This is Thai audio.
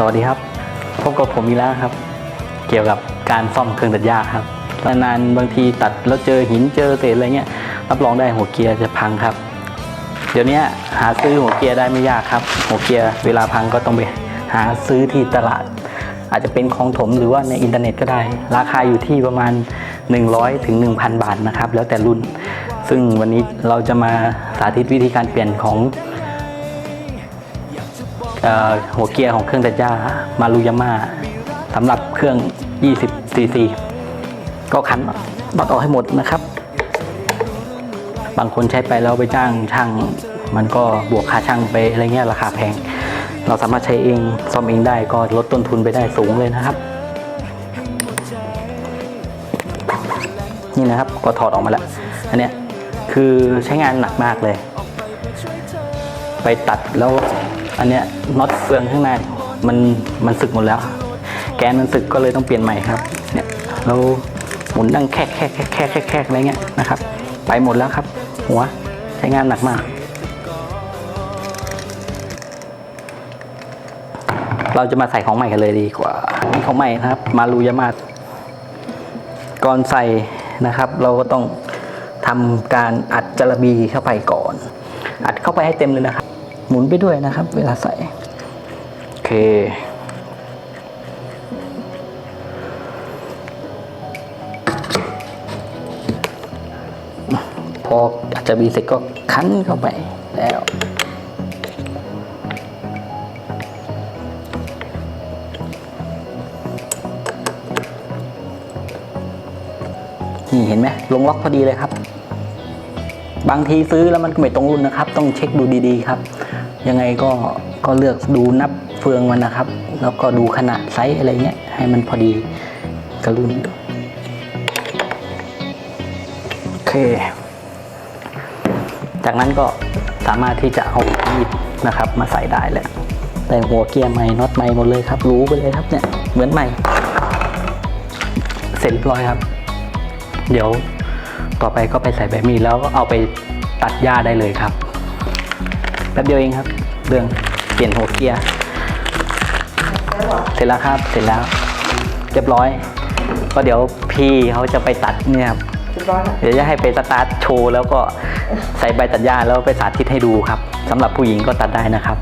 สวัสดีครับ พบกับผมอีกแล้วครับ เกี่ยวกับการซ่อมเครื่องตัดหญ้าครับนานๆบางทีตัดแล้วเจอหินเจอเศษอะไรเงี้ยรับรองได้หัวเกียร์จะพังครับ เดี๋ยวนี้หาซื้อหัวเกียร์ได้ไม่ยากครับ หัวเกียร์เวลาพังก็ต้องไปหาซื้อที่ตลาด อาจจะเป็นของถมหรือว่าในอินเทอร์เน็ตก็ได้ ราคาอยู่ที่ประมาณ 100ถึง1,000 บาทนะครับ แล้วแต่รุ่น ซึ่งวันนี้เราจะมาสาธิตวิธีการเปลี่ยนของ หัวเกียร์ของเครื่องตัดหญ้ามารุยาม่าสำหรับเครื่อง 20 cc ก็ขันน็อตออกให้หมดนะครับ บางคนใช้ไปแล้วไปจ้างช่าง มันก็บวกค่าช่างไปอะไรเงี้ยราคาแพง เราสามารถใช้เองซ่อมเองได้ก็ลดต้นทุนไปได้สูงเลยนะครับ นี่นะครับก็ถอดออกมาแล้ว อันเนี้ยคือใช้งานหนักมากเลย ไปตัดแล้ว อันเนี้ยน็อตเฟืองข้างในมันมันสึกหมดแล้ว แกนมันสึกก็เลยต้องเปลี่ยนใหม่ครับเนี่ยแล้วหมุนดังแคกแคกแคกแคกแคกแคกอะไรเงี้ยนะครับ ไปหมดแล้วครับ หัวใช้งานหนักมาก เราจะมาใส่ของใหม่กันเลยดีกว่านี่ของใหม่นะครับ มารูยามาก่อนใส่นะครับ เราก็ต้องทำการอัดจระบีเข้าไปก่อน อัดเข้าไปให้เต็มเลยนะครับ หมุนไปด้วยนะครับ เวลาใส่โอเค พออัดจระบีเสร็จก็คั้นเข้าไปแล้วนี่เห็นไหมลงล็อกพอดีเลยครับ บางทีซื้อแล้วมันก็ไม่ตรงรุ่นนะครับ ต้องเช็คดูดีๆครับ ยังไงก็ก็เลือกดูนับเฟืองมันนะครับ แล้วก็ดูขนาดไซส์อะไรเงี้ยให้มันพอดีกับรุ่นโอเค จากนั้นก็สามารถที่จะเอามีดนะครับ มาใส่ได้เลยแต่หัวเกียร์ใหม่น็อตใหม่หมดเลยครับ รู้ไปเลยครับเนี่ยเหมือนใหม่ เสร็จเรียบร้อยครับ เดี๋ยว ต่อไปก็ไปใส่ใบมีดแล้วก็เอาไปตัดหญ้าได้เลยครับแป๊บเดียวเองครับ เรื่องเปลี่ยนหัวเกียร์เสร็จแล้วครับเสร็จแล้วเรียบร้อย ก็เดี๋ยวพี่เขาจะไปตัดเนี่ยครับเดี๋ยวจะให้ไปสตาร์ทโชว์แล้วก็ใส่ใบตัดหญ้าแล้วไปสาธิตให้ดูครับสำหรับผู้หญิงก็ตัดได้นะครับ